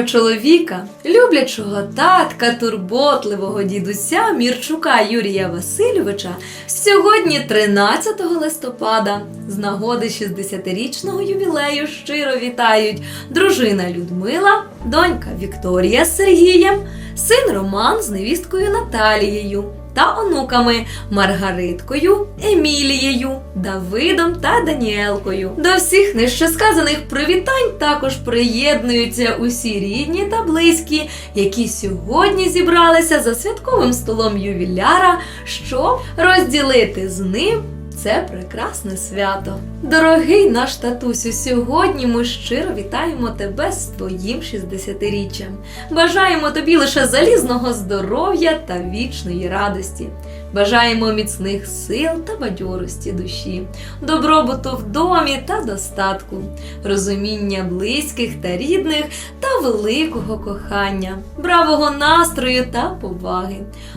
Доброго чоловіка, люблячого татка, турботливого дідуся Мірчука Юрія Васильовича сьогодні 13 листопада. З нагоди 60-річного ювілею щиро вітають дружина Людмила, донька Вікторія з Сергієм, син Роман з невісткою Наталією та онуками Маргариткою, Емілією, Давидом та Даніелкою. До всіх нещосказаних привітань також приєднуються усі рідні та близькі, які сьогодні зібралися за святковим столом ювіляра, щоб розділити з ним це прекрасне свято. Дорогий наш татусю, сьогодні ми щиро вітаємо тебе з твоїм 60-річчям. Бажаємо тобі лише залізного здоров'я та вічної радості. Бажаємо міцних сил та бадьорості душі, добробуту в домі та достатку, розуміння близьких та рідних та великого кохання, бравого настрою та поваги,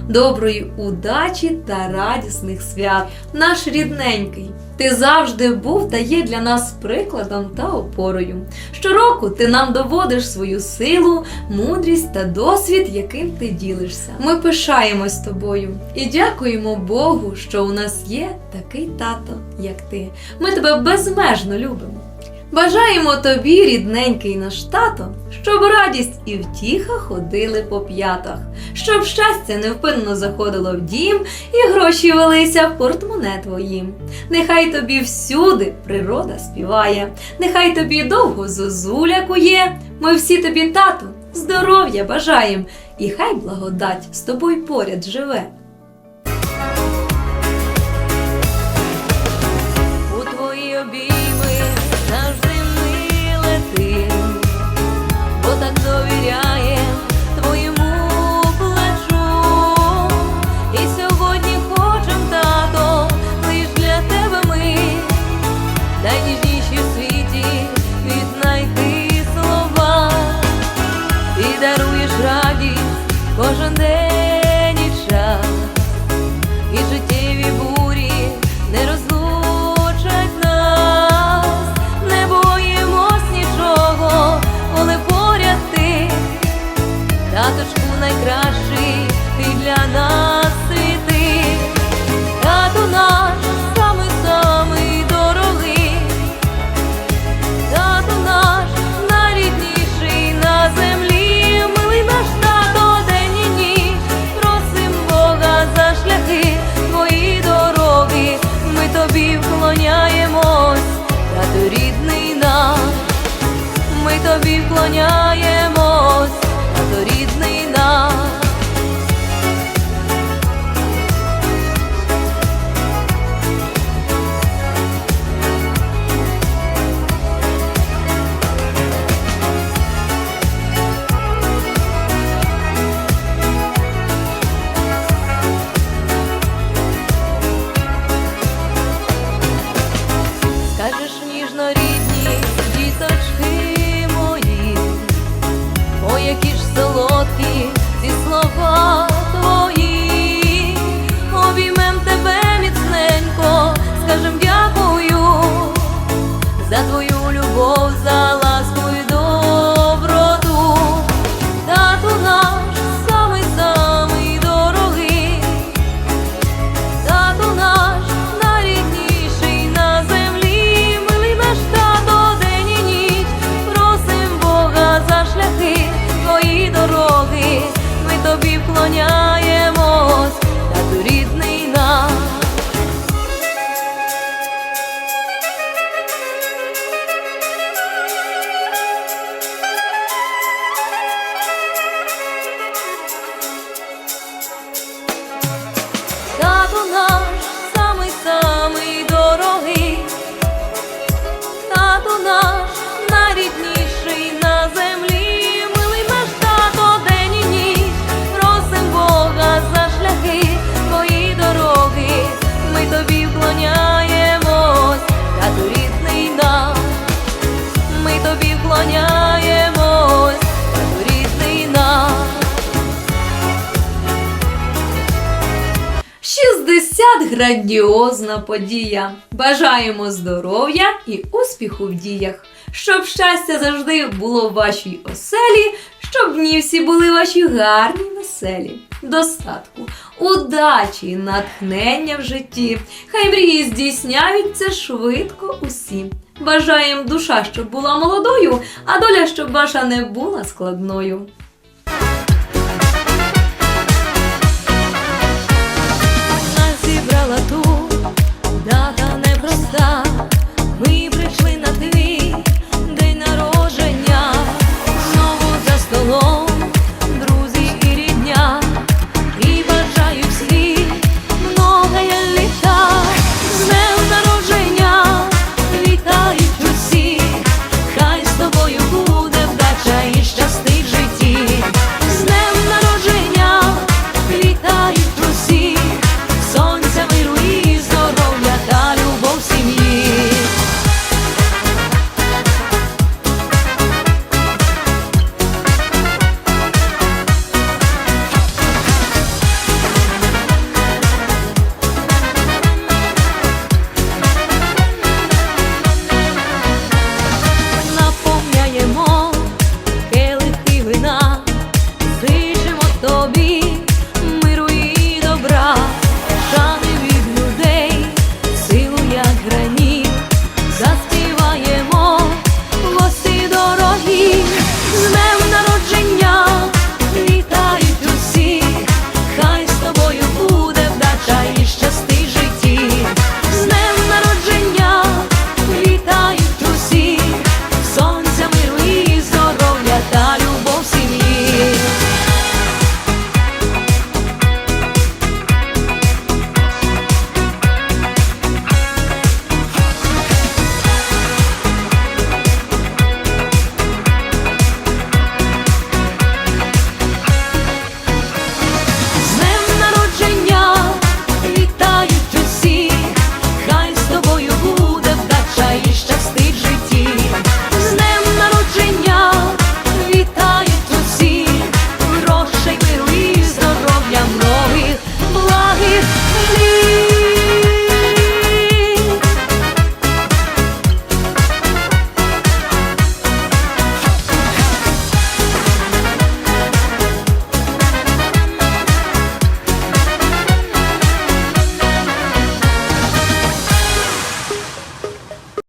доброї удачі та радісних свят. Наш рідненький. Ти завжди був та є для нас прикладом та опорою. Щороку ти нам доводиш свою силу, мудрість та досвід, яким ти ділишся. Ми пишаємось тобою і дякуємо Богу, що у нас є такий тато, як ти. Ми тебе безмежно любимо. Бажаємо тобі, рідненький наш тато, щоб радість і втіха ходили по п'ятах, щоб щастя невпинно заходило в дім і гроші велися в портмоне твоїм. Нехай тобі всюди природа співає, нехай тобі довго зозуля кує. Ми всі тобі, тату, здоров'я бажаєм, і хай благодать з тобою поряд живе. У твої обійми радість кожен день і час. І життєві бурі не розлучать нас, не боїмось нічого, коли поряд ти, таточку найкращий, ти для нас які ж солодкі ці слова твої, обіймем тебе міцненько, скажем дякую за твою любов, за ласку і доброту. Тату наш самий самий дорогий. Тато наш найрідніший на землі, милий наш тато, день і ніч, просим Бога за шляхи дороги, ми тобі вклоняємось, тату рідний грандіозна подія. Бажаємо здоров'я і успіху в діях, щоб щастя завжди було в вашій оселі, щоб дні всі були ваші гарні, веселі, достатку, удачі, натхнення в житті. Хай мрії здійсняються швидко усі. Бажаєм душа, щоб була молодою, а доля, щоб ваша не була складною. дата.